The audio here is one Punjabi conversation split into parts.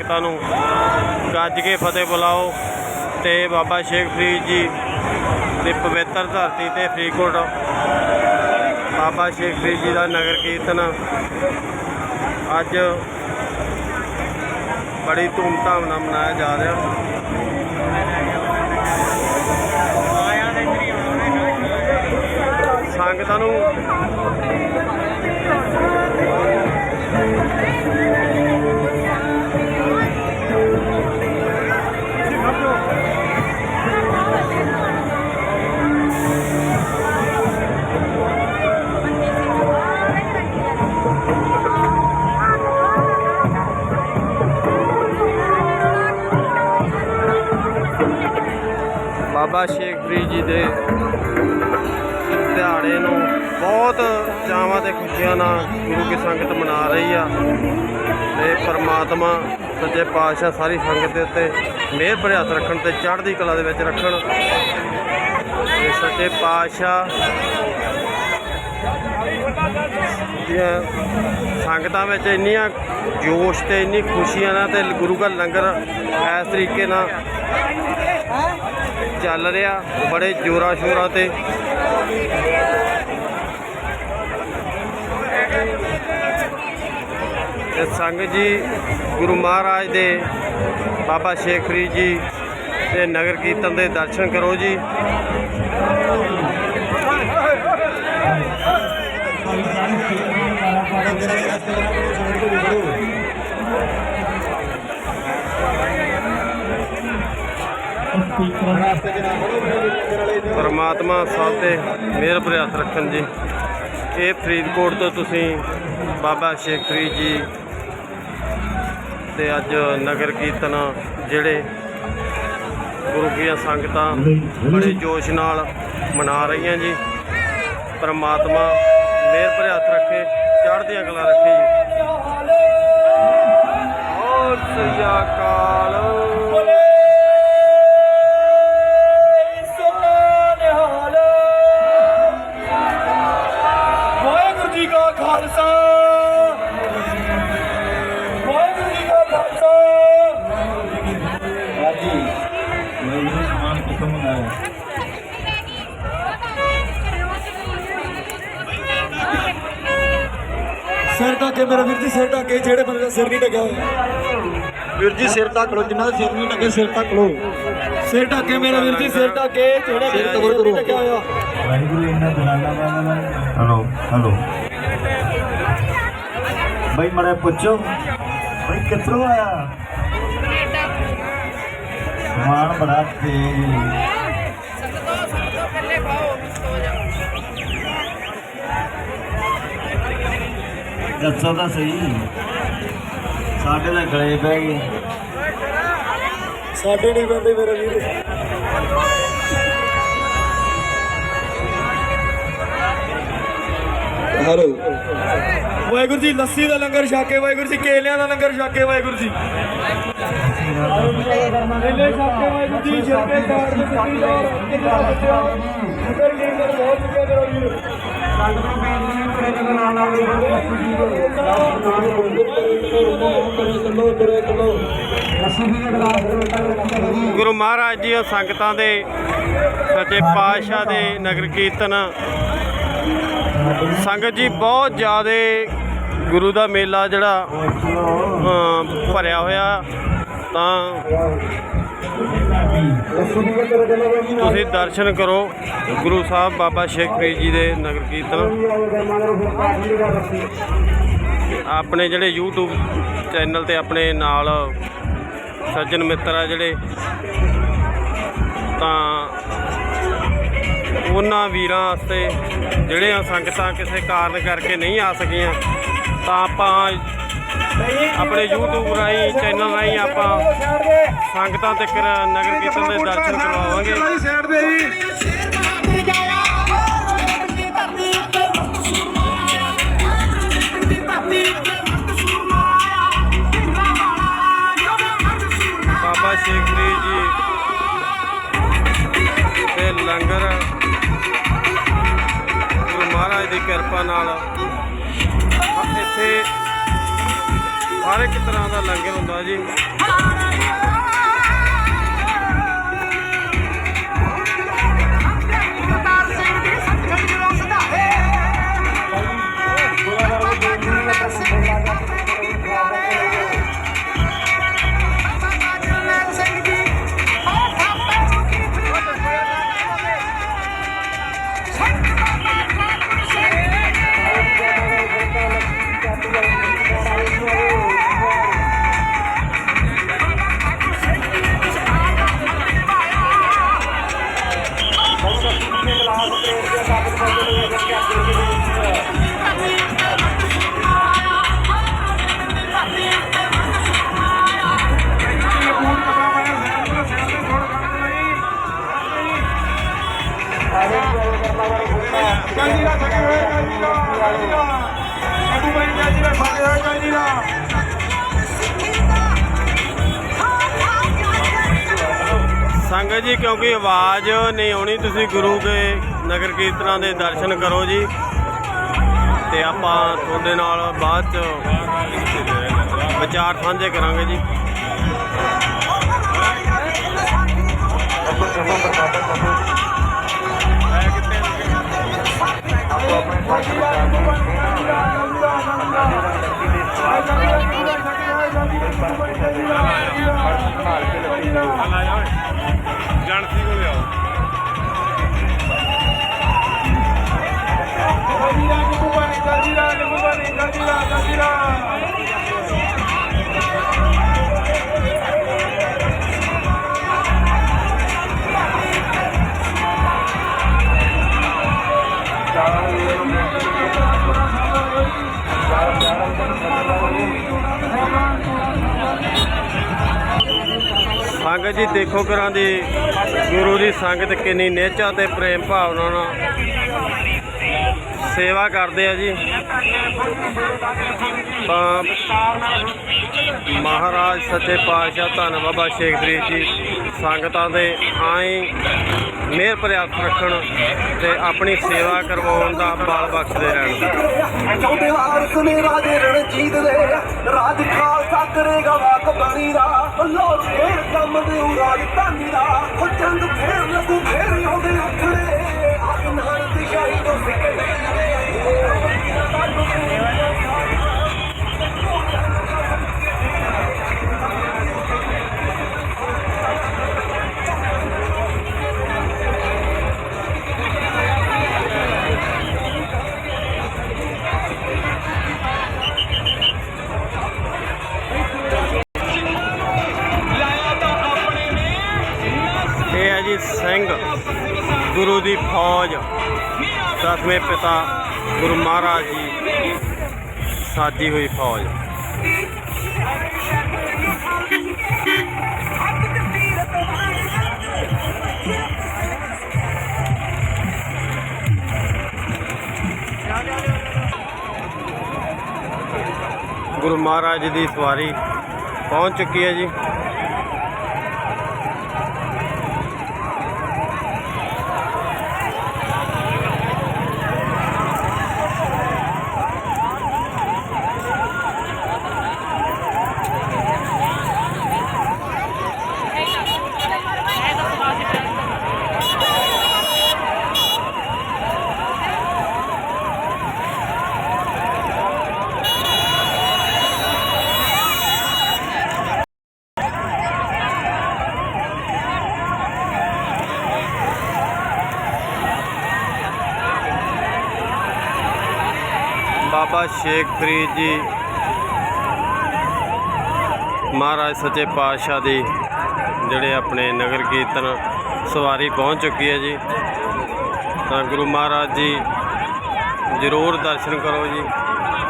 ਸੰਗਤਾਂ ਨੂੰ ਗੱਜ ਕੇ ਫਤਿਹ ਬੁਲਾਓ ਤੇ ਬਾਬਾ ਸ਼ੇਖ ਫਰੀਦ ਜੀ ਦੀ ਪਵਿੱਤਰ ਧਰਤੀ ਤੇ ਫਰੀਦਕੋਟ ਬਾਬਾ ਸ਼ੇਖ ਫਰੀਦ ਜੀ ਦਾ ਨਗਰ ਕੀਰਤਨ ਅੱਜ ਬੜੀ ਧੂਮਧਾਮ ਨਾਲ ਮਨਾਇਆ ਜਾ ਰਿਹਾ। ਸੰਗਤਾਂ ਨੂੰ ਬਾਬਾ ਸ਼ੇਖ ਫਰੀਦ ਜੀ ਦੇ ਦਿਹਾੜੇ ਨੂੰ ਬਹੁਤ ਚਾਵਾਂ ਤੇ ਖੁਸ਼ੀਆਂ ਨਾਲ ਗੁਰੂ ਕੀ ਸੰਗਤ ਮਨਾ ਰਹੀ ਆ। ਤੇ ਪਰਮਾਤਮਾ, ਸੱਚੇ ਪਾਤਸ਼ਾਹ ਸਾਰੀ ਸੰਗਤ ਦੇ ਉੱਤੇ ਮਿਹਰ ਭਰੇ ਰੱਖਣ ਤੇ ਚੜ੍ਹਦੀ ਕਲਾ ਦੇ ਵਿੱਚ ਰੱਖਣ। ਤੇ ਸੱਚੇ ਪਾਤਸ਼ਾਹ ਦੀਆਂ ਸੰਗਤਾਂ ਵਿੱਚ ਇੰਨੀਆਂ ਜੋਸ਼ ਤੇ ਇੰਨੀ ਖੁਸ਼ੀਆਂ ਨਾਲ ਤੇ ਗੁਰੂ ਘਰ ਲੰਗਰ ਇਸ ਤਰੀਕੇ ਨਾਲ ਚੱਲ ਰਿਹਾ, ਬੜੇ ਜੋਰਾਂ ਸ਼ੋਰਾਂ ਤੇ। ਤੇ ਸੰਗਤ ਜੀ, ਗੁਰੂ ਮਹਾਰਾਜ ਦੇ ਬਾਬਾ ਸ਼ੇਖ ਫਰੀਦ ਜੀ ਦੇ ਨਗਰ ਕੀਰਤਨ ਦੇ ਦਰਸ਼ਨ ਕਰੋ ਜੀ। ਪਰਮਾਤਮਾ ਸਭ ਤੇ ਮਿਹਰ ਹੱਥ ਰੱਖਣ ਜੀ ਇਹ ਫਰੀਦਕੋਟ ਤੋਂ ਤੁਸੀਂ ਬਾਬਾ ਸ਼ੇਖ ਫਰੀਦ ਜੀ ਤੇ ਅੱਜ ਨਗਰ ਕੀਰਤਨ ਜਿਹੜੇ ਗੁਰੂ ਕੀਆਂ ਸੰਗਤਾਂ ਬੜੇ ਜੋਸ਼ ਨਾਲ ਮਨਾ ਰਹੀਆਂ ਜੀ ਪਰਮਾਤਮਾ ਮਿਹਰ ਭਰੇ ਹੱਥ ਰੱਖੇ ਚੜ੍ਹਦੀਆਂ ਕਲਾ ਰੱਖੇ ਜੀ ਸਤਿ ਸ੍ਰੀ ਸਿਰ ਢੱਕੇ ਮੇਰਾ ਵੀਰ ਜੀ ਸਿਰ ਢੱਕੇ ਜਿਹੜੇ ਬੰਦੇ ਦਾ ਸਿਰ ਨਹੀਂ ਢੱਕਿਆ ਹੋਇਆ। ਵੀਰ ਜੀ ਸਿਰ ਢੱਕ ਲੋ ਜਿਨ੍ਹਾਂ ਦਾ ਸਿਰ ਨਹੀਂ ਢੱਕੇ ਸਿਰ ਢੱਕ ਲੋ ਸਿਰ ਢੱਕੇ ਮੇਰਾ ਵੀਰ ਜੀ ਸਿਰ ਢੱਕੇ ਜਿਹੜੇ ਸਿਰ ਨਹੀਂ ਢੱਕਿਆ ਹੋਇਆ। ਵਾਹਿਗੁਰੂ ਇਹਨਾਂ ਦਲਾਲਾਂ ਵਾਲਾ ਹਲੋ ਹਲੋ। ਬਈ ਮੜਾ ਪੁੱਛੋ। ਬਈ ਕਿੱਥੋਂ ਆਇਆ? ਸਮਾਨ ਬੜਾ ਤੇਜ਼। ਦੱਸੋ ਤਾਂ ਸਹੀ। ਸਾਡੇ ਨਾਲ ਗਲੇ ਪੈ ਗਏ। ਸਾਡੇ ਨਹੀਂ ਬੰਦੇ ਮੇਰਾ ਵੀਰ। ਹੈਲੋ ਵਾਹਿਗੁਰੂ ਜੀ ਲੱਸੀ ਦਾ ਲੰਗਰ ਛਾਕੇ ਵਾਹਿਗੁਰੂ ਜੀ ਕੇਲਿਆਂ ਦਾ ਲੰਗਰ ਛਾਕੇ ਵਾਹਿਗੁਰੂ ਜੀ। ਕੇਲੇ ਛਾਕੇ ਵਾਹਿਗੁਰੂ ਜੀ ਛਾਕੇ ਸਾਰ ਦੇ ਕਿੰਨਾ ਬੱਚਾ ਉਧਰ ਲੰਗਰ ਬਹੁਤ ਚੁੱਕਿਆ ਮੇਰਾ ਵੀਰ। ਗੁਰੂ ਮਹਾਰਾਜ ਜੀ ਸੰਗਤਾਂ ਦੇ ਸੱਚੇ ਪਾਤਸ਼ਾਹ ਦੇ ਨਗਰ ਕੀਰਤਨ। ਸੰਗਤ ਜੀ ਬਹੁਤ ਜ਼ਿਆਦਾ ਗੁਰੂ ਦਾ ਮੇਲਾ ਜਿਹੜਾ ਭਰਿਆ ਹੋਇਆ। ਤਾਂ ਤੁਸੀਂ ਦਰਸ਼ਨ ਕਰੋ, ਗੁਰੂ ਸਾਹਿਬ ਬਾਬਾ ਸ਼ੇਖ ਫਰੀਦ ਜੀ ਦੇ ਨਗਰ ਕੀਰਤਨ। ਆਪਣੇ ਜਿਹੜੇ YouTube ਚੈਨਲ ਤੇ ਆਪਣੇ ਨਾਲ ਸੱਜਣ ਮਿੱਤਰ ਆ ਜਿਹੜੇ, ਤਾਂ ਉਹਨਾਂ ਵੀਰਾਂ ਵਾਸਤੇ ਜਿਹੜੀਆਂ ਸੰਗਤਾਂ ਕਿਸੇ ਕਾਰਨ ਕਰਕੇ ਨਹੀਂ ਆ ਸਕੀਆਂ, ਤਾਂ ਆਪਾਂ ਆਪਣੇ YouTube ਰਾਹੀਂ ਚੈਨਲ ਰਾਹੀਂ ਆਪਾਂ ਸੰਗਤਾਂ ਤੱਕ ਨਗਰ ਕੀਰਤਨ ਦੇ ਦਰਸ਼ਨ ਕਰਵਾਵਾਂਗੇ। ਸਾਈਡ ਦੇ ਬਾਬਾ ਸ਼ੇਖ ਫਰੀਦ ਜੀ ਤੇ ਲੰਗਰ। ਗੁਰੂ ਮਹਾਰਾਜ ਦੀ ਕਿਰਪਾ ਨਾਲ ਹਰ ਇੱਕ ਤਰ੍ਹਾਂ ਦਾ ਲੰਗਰ ਹੁੰਦਾ ਜੀ। ਸੰਗਤ ਜੀ ਕਿਉਂਕਿ ਆਵਾਜ਼ ਨਹੀਂ ਆਉਣੀ ਤੁਸੀਂ ਗੁਰੂ ਦੇ ਨਗਰ ਕੀਰਤਨਾਂ ਦੇ ਦਰਸ਼ਨ ਕਰੋ ਜੀ। ਤੇ ਆਪਾਂ ਤੁਹਾਡੇ ਨਾਲ ਬਾਅਦ ਚ ਵਿਚਾਰ ਸਾਂਝੇ ਕਰਾਂਗੇ ਜੀ। ਕੋਲ ਆਓ ਜਲਜੀਰਾ ਸੰਗਤ ਜੀ, ਦੇਖੋ ਕਰਾਂ ਦੀ ਗੁਰੂ ਦੀ ਸੰਗਤ ਕਿੰਨੀ ਨਿਹਚਾ ਤੇ ਪ੍ਰੇਮ ਭਾਵਨਾ ਨਾਲ ਸੇਵਾ ਕਰਦੇ ਆ ਜੀ। ਤਾਂ ਮਹਾਰਾਜ, ਸੱਚੇ ਪਾਤਸ਼ਾਹ, ਧੰਨ ਬਾਬਾ ਸ਼ੇਖ ਫਰੀਦ ਜੀ, ਸੰਗਤਾਂ ਦੇ ਆਈ ਮਿਹਰ ਭਰਿਆ ਹੱਥ ਰੱਖਣ ਤੇ ਆਪਣੀ ਸੇਵਾ ਕਰਵਾਉਣ ਦਾ ਬਾਲ ਬਖਸ਼ਦੇ ਰਹਿਣ। ਚਾਹੁੰਦੇ ਵਾਰਸ ਨੇ ਰਾਜੇ ਰਣਜੀਤ ਦੇ, ਰਾਜ ਖਾਲਸਾ ਕਰੇਗਾ ਵਾਕ ਬਾਣੀ ਦਾ। ਲੋਕ ਫੇਰ ਕੰਮ ਦੇ ਰਾਜਧਾਨੀ ਦਾ ਉਹ ਚੰਦ ਫੇਰ ਲੱਗੂ, ਫੇਰ ਆਉਂਦੇ ਉਠੜੇ ਆਪ ਨਾਲ ਦਿਸ਼ਾਈ ਤੋਂ ਸਿੱਕੇ ਇਹ ਸਿੰਘ, ਗੁਰੂ ਦੀ ਫੌਜ ਦਸਵੇਂ ਪਿਤਾ ਗੁਰੂ ਮਹਾਰਾਜ ਜੀ ਸਾਜੀ ਹੋਈ ਫੌਜ। ਗੁਰੂ ਮਹਾਰਾਜ ਦੀ ਸਵਾਰੀ ਪਹੁੰਚ ਚੁੱਕੀ ਹੈ ਜੀ। ਸ਼ੇਖ ਫਰੀਦ ਜੀ ਮਹਾਰਾਜ ਸੱਚੇ ਪਾਤਸ਼ਾਹ ਦੀ ਜਿਹੜੇ ਆਪਣੇ ਨਗਰ ਕੀਰਤਨ ਸਵਾਰੀ ਪਹੁੰਚ ਚੁੱਕੀ ਹੈ ਜੀ। ਤਾਂ ਗੁਰੂ ਮਹਾਰਾਜ ਜੀ ਜ਼ਰੂਰ ਦਰਸ਼ਨ ਕਰੋ ਜੀ,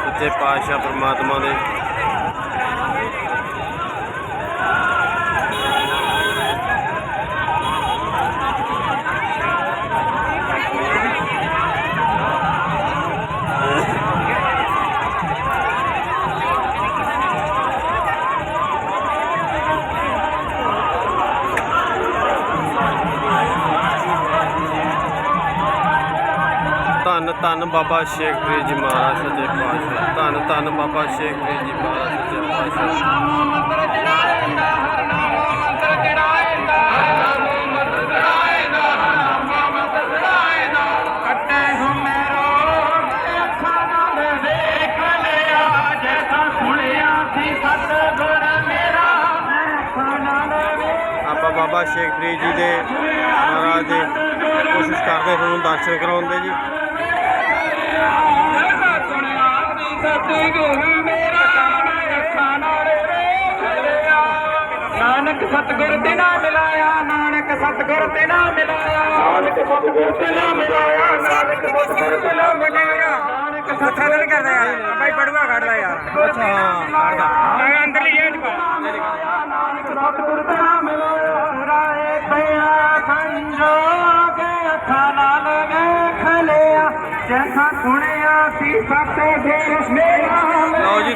ਸੱਚੇ ਪਾਤਸ਼ਾਹ ਪਰਮਾਤਮਾ ਦੇ। ਧੰਨ ਬਾਬਾ ਸ਼ੇਖ ਫਰੀਦ ਜੀ ਮਹਾਰਾਜ ਸੱਚੇ ਪਾਤਸ਼ਾਹ। ਧੰਨ ਧੰਨ ਬਾਬਾ ਸ਼ੇਖ ਫਰੀਦ ਜੀ ਮਹਾਰਾਜ ਸੱਚੇ ਪਾਤਸ਼ਾਹ। ਆਪਾਂ ਬਾਬਾ ਸ਼ੇਖ ਫਰੀਦ ਜੀ ਦੇ ਮਹਾਰਾਜ ਦੇ ਕੋਸ਼ਿਸ਼ ਕਰਦੇ ਤੁਹਾਨੂੰ ਦਰਸ਼ਨ ਕਰਾਉਣ ਦੇ ਜੀ। ਨਾਨਕ ਸਤਗੁਰ ਤੇ ਨਾ ਮਿਲਾਇਆ ਨਾਨਕ ਸਤਗੁਰ ਤੇ ਨਾ ਮਿਲਾਇਆ। ਨਾਨਕ ਸਤਗੁਰ ਤੇ ਨਾ ਮਿਲਾਇਆ ਨਾਨਕ ਸਤਗੁਰ ਤੇ ਨਾ ਮਿਲਾਇਆ। ਨਾਨਕ ਸਤਗੁਰ ਕਰਦਾ ਯਾਰ ਭਾਈ ਬੜਵਾ ਕੱਢਦਾ ਯਾਰ। ਅੱਛਾ। ਹਾਂ ਅੰਦਰਲੀ ਜੇਬ ਪਾ ਨਾਨਕ ਸਤਗੁਰ ਤੇ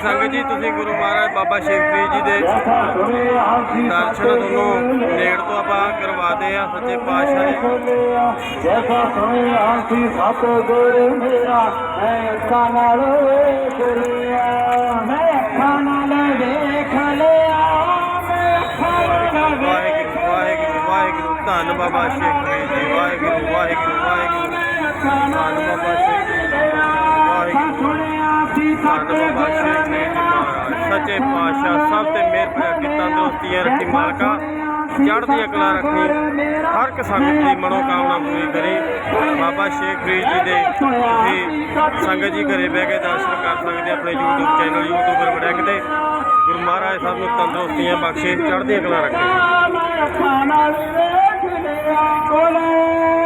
ਸੰਗਤ ਜੀ ਤੁਸੀਂ ਗੁਰੂ ਮਹਾਰਾਜ ਬਾਬਾ ਸ਼ੇਖ ਫਰੀਦ ਜੀ ਦੇ ਦਰਸ਼ਨ ਤੁਹਾਨੂੰ ਨੇੜ ਤੋਂ ਆਪਾਂ ਕਰਵਾਦੇ ਆ ਸੱਚੇ ਪਾਤਸ਼ਾਹ ਦੇ ਜੈਸਾ ਸੁਣਿਆ ਸੀ ਸਤਿਗੁਰ ਮੇਰਾ ਮੈਂ ਅੱਖਾਂ ਨਾਲ ਵੇਖ ਲਿਆ। ਮੈਂ ਅੱਖਾਂ ਨਾਲ ਵੇਖ ਲਿਆ। ਮੈਂ ਅੱਖਾਂ ਨਾਲ ਵੇਖ ਵਾਹਿਗੁਰੂ ਵਾਹਿਗੁਰੂ ਵਾਹਿਗੁਰੂ। ਧੰਨ ਬਾਬਾ ਸ਼ੇਖ ਫਰੀਦ ਜੀ ਵਾਹਿਗੁਰੂ ਵਾਹਿਗੁਰੂ ਵਾਹਿਗੁਰੂ। ਧੰਨ ਬਾਬਾ ਸੀ ਧੰਨ ਬਾਬਾ ਮਹਾਰਾਜ ਸੱਚੇ ਪਾਤਸ਼ਾਹ ਸਭ ਤੇ ਮਿਹਰ ਰੱਖੀ ਤੰਦਰੁਸਤੀਆਂ ਰੱਖੀ ਮਾਲਕਾ। ਚੜ੍ਹਦੀ ਅਕਲਾ ਰੱਖੀ। ਹਰ ਇੱਕ ਸੰਗਤ ਦੀ ਮਨੋਕਾਮਨਾ ਪੂਰੀ ਕਰੀ। ਬਾਬਾ ਸ਼ੇਖ ਫਰੀਦ ਜੀ ਦੇ ਤੁਸੀਂ ਸੰਗਤ ਜੀ ਘਰੇ ਬਹਿ ਕੇ ਦਰਸ਼ਨ ਕਰ ਸਕਦੇ ਆਪਣੇ YouTube ਚੈਨਲ ਯੂਟਿਊਬਰ ਵੜੈਂਗ ਤੇ। ਗੁਰੂ ਮਹਾਰਾਜ ਸਭ ਨੂੰ ਤੰਦਰੁਸਤੀਆਂ ਬਖਸ਼ੇ, ਚੜ੍ਹਦੀ ਅਕਲਾ ਰੱਖੇ। ਕੋਲੇ